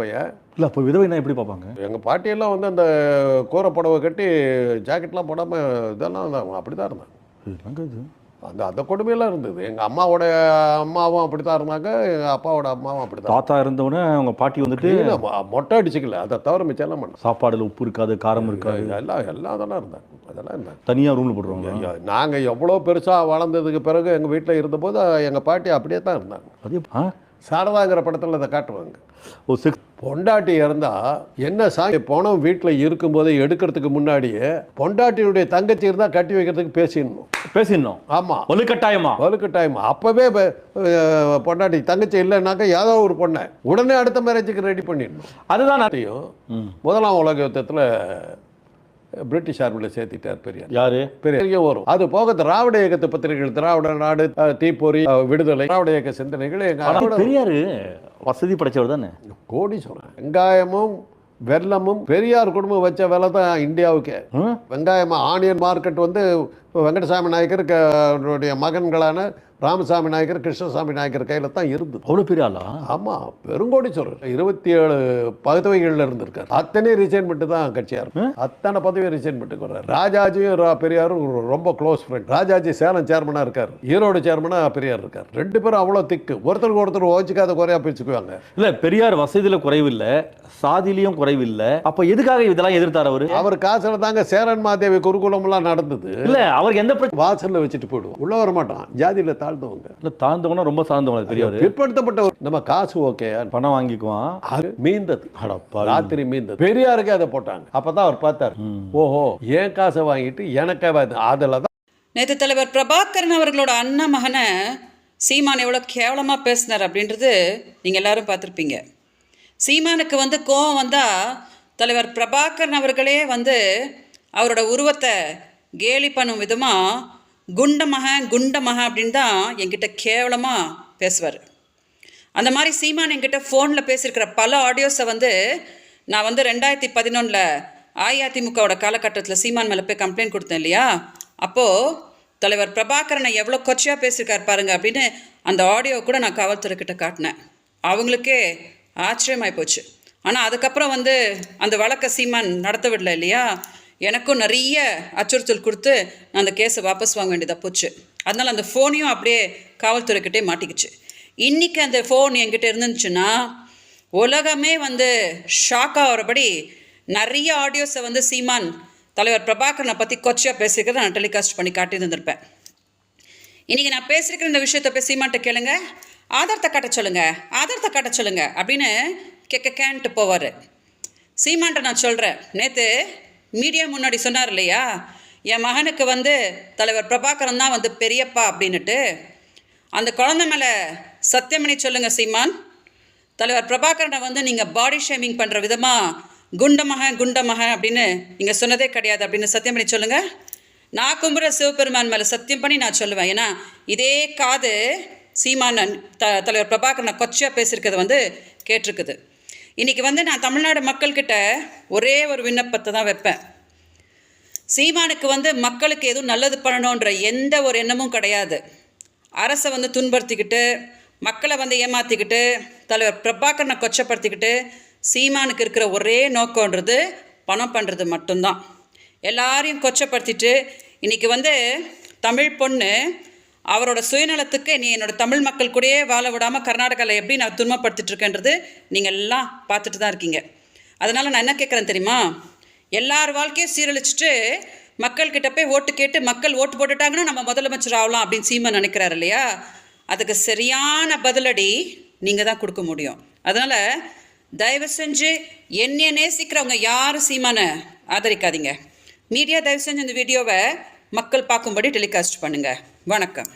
பையன். இல்லை அப்போ விதவைனா எப்படி பார்ப்பாங்க? எங்கள் பாட்டியெல்லாம் வந்து அந்த கூரை புடவை கட்டி ஜாக்கெட்லாம் போடாமல் இதெல்லாம் அப்படி தான் இருந்தாங்க என்னங்க இது? அந்த அந்த கொடுமையெல்லாம் இருந்தது. எங்கள் அம்மாவோட அம்மாவும் அப்படி தான் இருந்தாங்க எங்கள் அப்பாவோட அம்மாவும் அப்படி தான் தாத்தா இருந்தவொடனே அவங்க பாட்டி வந்துட்டு மொட்டை அடிச்சுக்கல. அதை தவிர மிச்சம்லாம் பண்ணோம் சாப்பாடுல உப்பு இருக்காது காரம் இருக்காது. எல்லாம் எல்லாம் அதெல்லாம் இருந்தாங்க. அதெல்லாம் இருந்தாங்க. தனியாக ரூமில் போட்டுருவாங்க நாங்கள் எவ்வளோ பெருசாக வளர்ந்ததுக்கு பிறகு எங்கள் வீட்டில் இருந்தபோது எங்கள் பாட்டி அப்படியே தான் இருந்தாங்க. அதே சாரதாங்கிற படத்தில் அதை காட்டுவாங்க. ஓ செக்ஸ் பொண்டாட்டி இறந்தா என்ன சாமி பணம் வீட்டில் இருக்கும்போது எடுக்கிறதுக்கு முன்னாடியே பொண்டாட்டியுடைய தங்கச்சி இருந்தால் கட்டி வைக்கிறதுக்கு பேசிடணும். பேசிடணும். ஆமாம் வலுக்கட்டாயமா? வலுக்கு டைம் அப்போவே பொண்டாட்டி தங்கச்சி இல்லைனாக்கா ஏதோ ஒரு பொண்ணை உடனே அடுத்த மேரேஜுக்கு ரெடி பண்ணிடணும். அதுதான் அதையும். முதலாம் உலக யுத்தத்தில் பிரிட்டிஷ் ஆர்மியில் சேர்த்திட்டார் பெரியார். யாரு? பெரிய வரும். அது போக திராவிட இயக்கத்து பத்திரிகைகள் திராவிட நாடு தீப்பொறி விடுதலை திராவிட இயக்க சிந்தனைகள் எங்க பெரியாரு வசதி படைச்சவர் தானே? கோடி சொல்றேன். வெங்காயமும் வெல்லமும் பெரியார் குடும்பம் வச்ச விலை தான் இந்தியாவுக்கு? வெங்காயம் ஆனியன் மார்க்கெட் வந்து வெங்கடசாமி நாயக்கர் மகன்களான ராமசாமி நாயக்கர் கிருஷ்ணசாமி நாயக்கர் கையில் தான் இருந்தது. அவ்வளோ பெரிய ஆளா ஆமாம் பெருங்கோடி சொல்கிறேன் இருபத்தி ஏழு பதவிகளில் இருந்திருக்காரு. அத்தனை ரிசைன்மெண்ட் தான் கட்சியார் அத்தனை பதவி ரிசைன்மெண்ட்டுக்கு வர்றாரு. ராஜாஜியும் பெரியாரும் ரொம்ப க்ளோஸ் ஃப்ரெண்ட் ராஜாஜி சேலம் சேர்மனாக இருக்கார். ஈரோடு சேர்மனாக பெரியார் இருக்கார். ரெண்டு பேரும் அவ்வளோ திக்கு ஒருத்தருக்கு ஒருத்தர் ஓச்சிக்காத குறையா பேசிக்குவாங்க. இல்ல பெரியார் வசதியில குறைவில்லை. சாதியிலையும் குறைவில்லை. அப்ப எதுக்காக இதெல்லாம் எதிர்த்தார் அவரு? அவர் காசுல தாங்க சேரன் மாதேவி குருகுலம்லாம் நடந்தது. இல்ல அவருக்கு எந்த பிரச்சனை வாசல்ல வச்சுட்டு போயிடுவோம். உள்ள வர மாட்டான் ஜாதியில தாழ்ந்தவங்க. இல்ல தாழ்ந்தவனா ரொம்ப சார்ந்தவங்க பெரியவர் பிற்படுத்தப்பட்ட நம்ம காசு ஓகே பணம் வாங்கிக்குவான். அது மீந்தது. அடப்பா ராத்திரி மீந்தது. பெரியாருக்கு அதை போட்டாங்க. அப்பதான் அவர் பார்த்தார். ஓஹோ ஏன் காசை வாங்கிட்டு எனக்கே அதில் தான். நேற்று தலைவர் பிரபாகரன் அவர்களோட அண்ணன் மகனை சீமான் எவ்வளோ கேவலமாக பேசினார் அப்படின்றது நீங்கள் எல்லாரும் பார்த்துருப்பீங்க. சீமானுக்கு வந்து கோவம் வந்தால் தலைவர் பிரபாகரன் அவர்களே வந்து அவரோட உருவத்தை கேலி பண்ணும் விதமாக குண்டமக குண்டமக அப்படின்னு தான் என்கிட்ட கேவலமாக பேசுவார். அந்த மாதிரி சீமான் என்கிட்ட ஃபோனில் பேசியிருக்கிற பல ஆடியோஸை வந்து நான் வந்து ரெண்டாயிரத்தி பதினொன்றில் அஇஅதிமுகவோட காலகட்டத்தில் சீமான் மேலே போய் கம்ப்ளைண்ட் கொடுத்தேன் இல்லையா? அப்போது தலைவர் பிரபாகரனை எவ்வளோ கொச்சையாக பேசியிருக்கார் பாருங்க அப்படின்னு அந்த ஆடியோ கூட நான் காவல்துறை கிட்ட காட்டினேன். அவங்களுக்கே ஆச்சரியமாகி போச்சு. ஆனால் அதுக்கப்புறம் வந்து அந்த வழக்கை சீமான் நடத்த விடல இல்லையா? எனக்கும் நிறைய அச்சுறுத்தல் கொடுத்து நான் அந்த கேஸை வாபஸ் வாங்க வேண்டியதாக போச்சு. அதனால் அந்த ஃபோனையும் அப்படியே காவல்துறைக்கிட்டே மாட்டிக்கிச்சு. இன்றைக்கி அந்த ஃபோன் என்கிட்ட இருந்துச்சுன்னா உலகமே வந்து ஷாக் ஆகிறபடி நிறைய ஆடியோஸை வந்து சீமான் தலைவர் பிரபாகரனை பற்றி கொச்சையாக பேசிக்கிறத நான் டெலிகாஸ்ட் பண்ணி காட்டியிருந்திருப்பேன் இன்றைக்கி நான் பேசியிருக்கிற இந்த விஷயத்தை போய் சீமான்ட்ட கேளுங்க. ஆதாரத்தை காட்ட சொல்லுங்கள் ஆதாரத்தை காட்ட சொல்லுங்கள் அப்படின்னு கேட்க கேன்ட்டு போவார். சீமான்ட்ட நான் சொல்கிறேன் நேற்று மீடியா முன்னாடி சொன்னார் இல்லையா? என் மகனுக்கு வந்து தலைவர் பிரபாகரன் தான் வந்து பெரியப்பா அப்படின்னுட்டு. அந்த குழந்தை மேலே சத்தியம் பண்ணி சொல்லுங்க சீமான். தலைவர் பிரபாகரனை வந்து நீங்கள் பாடி ஷேமிங் பண்ணுற விதமாக குண்டமக குண்டமக அப்படின்னு நீங்கள் சொன்னதே கிடையாது அப்படின்னு சத்தியம் பண்ணி சொல்லுங்கள் நான் கும்புற சிவபெருமான் மேலே சத்தியம் பண்ணி நான் சொல்லுவேன். ஏன்னா இதே காது சீமான் த தலைவர் பிரபாகரனை கொச்சையாக பேசியிருக்கிறது வந்து கேட்டிருக்குது. இன்றைக்கி வந்து நான் தமிழ்நாடு மக்கள்கிட்ட ஒரே ஒரு விண்ணப்பத்தை தான் வைப்பேன். சீமானுக்கு வந்து மக்களுக்கு எதுவும் நல்லது பண்ணணுன்ற எந்த ஒரு எண்ணமும் கிடையாது. அரசை வந்து துன்படுத்திக்கிட்டு மக்களை வந்து ஏமாற்றிக்கிட்டு தலைவர் பிரபாகரனை கொச்சப்படுத்திக்கிட்டு சீமானுக்கு இருக்கிற ஒரே நோக்கன்றது பணம் பண்ணுறது மட்டும்தான். எல்லாரையும் கொச்சப்படுத்திட்டு இன்றைக்கி வந்து தமிழ் பொண்ணு அவரோட சுயநலத்துக்கு நீ என்னோட தமிழ் மக்கள் கூடயே வாழ விடாமல் கர்நாடகாவில் எப்படி நான் துன்பப்படுத்திட்டு இருக்கேன்றது நீங்கள் எல்லாம் பார்த்துட்டு தான் இருக்கீங்க. அதனால் நான் என்ன கேட்குறேன் தெரியுமா? எல்லார் வாழ்க்கையும் சீரழிச்சிட்டு மக்கள்கிட்ட போய் ஓட்டு கேட்டு மக்கள் ஓட்டு போட்டுட்டாங்கன்னா நம்ம முதலமைச்சர் ஆகலாம் அப்படின்னு சீமன் நினைக்கிறாரு இல்லையா? அதுக்கு சரியான பதிலடி நீங்கள் தான் கொடுக்க முடியும். அதனால் தயவு செஞ்சு என்னைய நேசிக்கிறவங்க யாரும் சீமானை ஆதரிக்காதீங்க. மீடியா தயவு செஞ்சு இந்த வீடியோவை மக்கள் பார்க்கும்படி டெலிகாஸ்ட் பண்ணுங்கள் வணக்கம்.